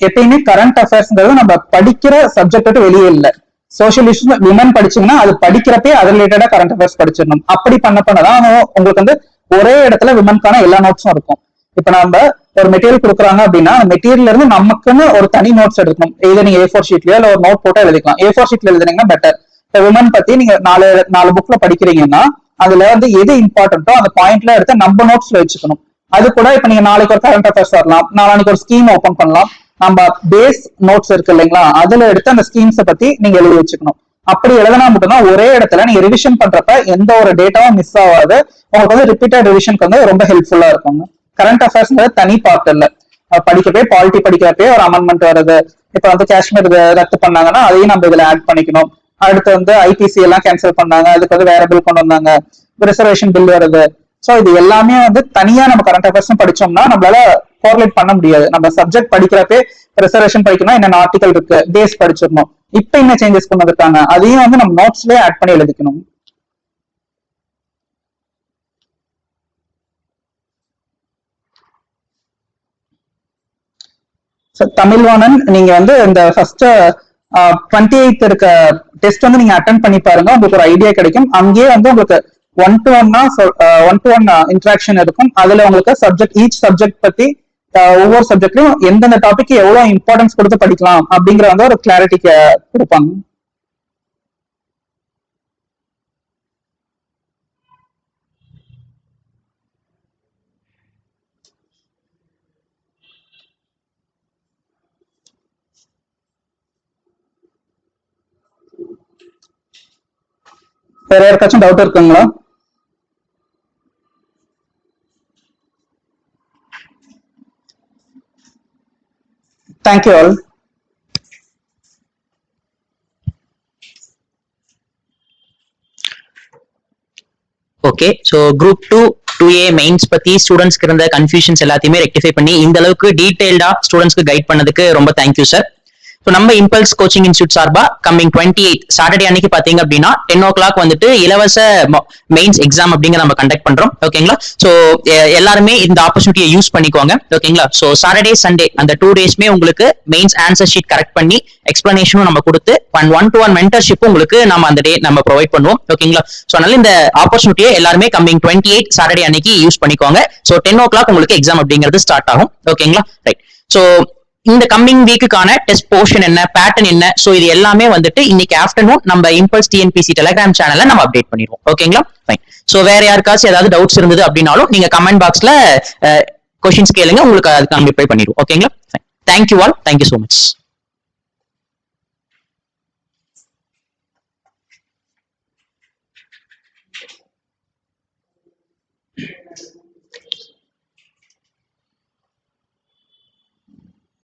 எப்பயுமே கரண்ட் அஃபேர்ஸ்ங்கிறது நம்ம படிக்கிற சப்ஜெக்ட் வெளியே இல்ல. சோசியல் இஷ்யூ விமன் படிச்சீங்கன்னா அது படிக்கிறப்பே அது ரிலேட்டடா கரண்ட் அஃபேர்ஸ் படிச்சிடணும். அப்படி பண்ண பண்ணதான் உங்களுக்கு வந்து ஒரே இடத்துல விமன்கான எல்லா நோட்ஸும் இருக்கும். இப்ப நம்ம ஒரு மெட்டீரியல் கொடுக்குறாங்க அப்படின்னா மெட்டீரியல் இருந்து நமக்குன்னு ஒரு தனி நோட்ஸ் எடுக்கணும். இதை நீங்க ஏ ஃபோர் ஷீட்லயோ இல்ல ஒரு நோட் போட்டோ எழுதிக்கலாம். ஏ ஃபோர் ஷீட்ல எழுதுனீங்கன்னா பெட்டர் இப்ப விமன் பத்தி நீங்க நாலு நாலு புக்ல படிக்கிறீங்கன்னா அதுல வந்து எது இம்பார்ட்டன்ட்டோ அந்த பாயிண்ட்ல எடுத்து நம்ம நோட்ஸ்ல வச்சுக்கணும். அது கூட இப்ப நீங்க நாளைக்கு ஒரு கரண்ட் அஃபேர்ஸ் வரலாம். நாளைக்கு ஒரு ஸ்கீம் ஓபன் பண்ணலாம். நம்ம பேஸ் நோட்ஸ் இருக்கு இல்லைங்களா? அதுல எடுத்து அந்த ஸ்கீம்ஸை பத்தி நீங்க எழுதி வச்சுக்கணும். அப்படி எழுதினா மட்டும்தான் ஒரே இடத்துல நீங்க ரிவிஷன் பண்றப்ப எந்த ஒரு டேட்டாவும் மிஸ் ஆகாது. உங்களுக்கு வந்து ரிப்பீட்டட் ரிவிஷனுக்கு வந்து ரொம்ப ஹெல்ப்ஃபுல்லா இருக்குங்க. கரண்ட் அஃபேர்ஸ்ங்கிறது தனி பார்ட் இல்ல. படிக்கப்பே பாலிட்டி படிக்கிறப்பே ஒரு அமெண்ட்மெண்ட் வருது. இப்ப வந்து காஷ்மீர் ரத்து பண்ணாங்கன்னா அதையும் நம்ம இதுல ஆட் பண்ணிக்கணும். அடுத்து வந்து ஐபிசி எல்லாம் கேன்சல் பண்ணாங்க. அதுக்கு வந்து வேற பில் கொண்டு வந்தாங்க. ரிசர்வேஷன் பில் வருது. சோ இது எல்லாமே வந்து தனியா நம்ம கரண்ட் அஃபேர்ஸ் படிச்சோம்னா நம்மளால கோர்லேட் பண்ண முடியாது. நம்ம சப்ஜெக்ட் படிக்கிறப்பே ரிசர்வேஷன் படிக்கணும்? என்னென்ன ஆர்டிகல் இருக்கு? பேஸ் படிச்சிடணும். இப்ப என்ன சேஞ்சஸ் கொண்டு வந்திருக்காங்க? அதையும் வந்து நம்ம நோட்ஸ்லயே ஆட் பண்ணி எழுதிக்கணும். தமிழ்வாணன் நீங்க வந்து இந்த ஃபர்ஸ்ட் டுவெண்ட்டி எயித் இருக்க டெஸ்ட் வந்து நீங்க அட்டன் பண்ணி பாருங்க. உங்களுக்கு ஒரு ஐடியா கிடைக்கும். அங்கேயே வந்து உங்களுக்கு ஒன் டு ஒன்னா ஒன் டு ஒன் இன்ட்ராக்ஷன் இருக்கும். அதுல உங்களுக்கு சப்ஜெக்ட் ஈச் சப்ஜெக்ட் பத்தி ஒவ்வொரு சப்ஜெக்ட்லயும் எந்தெந்த டாபிக் எவ்வளவு இம்பார்ட்டன்ஸ் கொடுத்து படிக்கலாம் அப்படிங்கிற வந்து ஒரு கிளாரிட்டி கொடுப்பாங்க. வேற யாருக்காச்சும் டவுட் இருக்குங்களா? Thank you all okay so group two two A mains பத்தி ஸ்டூடெண்ட்ஸ்க்கு இருந்த கன்ஃபியூஷன்ஸ் எல்லாத்தையுமே ரெக்டிஃபை பண்ணி இந்த அளவுக்கு டீடைல்டா ஸ்டூடெண்ட்ஸ்க்கு கைட் பண்ணதுக்கு ரொம்ப தேங்க்யூ சார் ஸோ நம்ம இம்பல்ஸ் கோச்சிங் இன்ஸ்டியூட் சார்பா கம்மிங் டுவெண்ட்டி எயிட் சாட்டர்டே அன்னைக்கு பாத்தீங்க அப்படின்னா டென் ஓ கிளாக் வந்துட்டு இலவச மெயின்ஸ் எக்ஸாம் அப்படிங்கிற நம்ம கண்டக்ட் பண்றோம். ஓகேங்களா ஸோ எல்லாருமே இந்த ஆப்பர்ச்சுனிட்டியை யூஸ் பண்ணிக்கோங்க. ஓகேங்களா ஸோ சாட்டர்டே சண்டே அந்த டூ டேஸ்மே உங்களுக்கு மெயின்ஸ் ஆன்சர் ஷீட் கரெக்ட் பண்ணி எக்ஸ்பிளனேஷனும் நம்ம கொடுத்து one one to one mentorship உங்களுக்கு நம்ம அந்த டே நம்ம ப்ரொவைட் பண்ணுவோம். ஓகேங்களா ஸோ அதனால இந்த ஆப்பர்ச்சுனிட்டியை எல்லாருமே கம்மிங் டுவெண்ட்டி எயிட் சாட்டர்டே அன்னைக்கு யூஸ் பண்ணிக்கோங்க. ஸோ டென் ஓ கிளாக் உங்களுக்கு எக்ஸாம் அப்படிங்கிறது ஸ்டார்ட் ஆகும். ஓகேங்களா ரைட் ஸோ இந்த கம்மிங் வீக்குக்கான டெஸ்ட் போர்ஷன் என்ன பேட்டர்ன் என்ன? சோ இது எல்லாமே வந்துட்டு இன்னைக்கு ஆஃப்டர்நூன் நம்ம இம்பல்ஸ் டிஎன்பிசி டெலிகிராம் சேனல்ல நம்ம அப்டேட் பண்ணிடுவோம். ஓகேங்களா ஃபைன் சோ வேற யாருக்காச்சும் ஏதாவது டவுட்ஸ் இருந்தது அப்படின்னாலும் நீங்க கமெண்ட் பாக்ஸ்ல கொஸ்டின்ஸ் கேளுங்க. உங்களுக்கு அதுக்கு நம்ம ரிப்ளை பண்ணிடுவோம். ஓகேங்களா fine thank you all thank you so much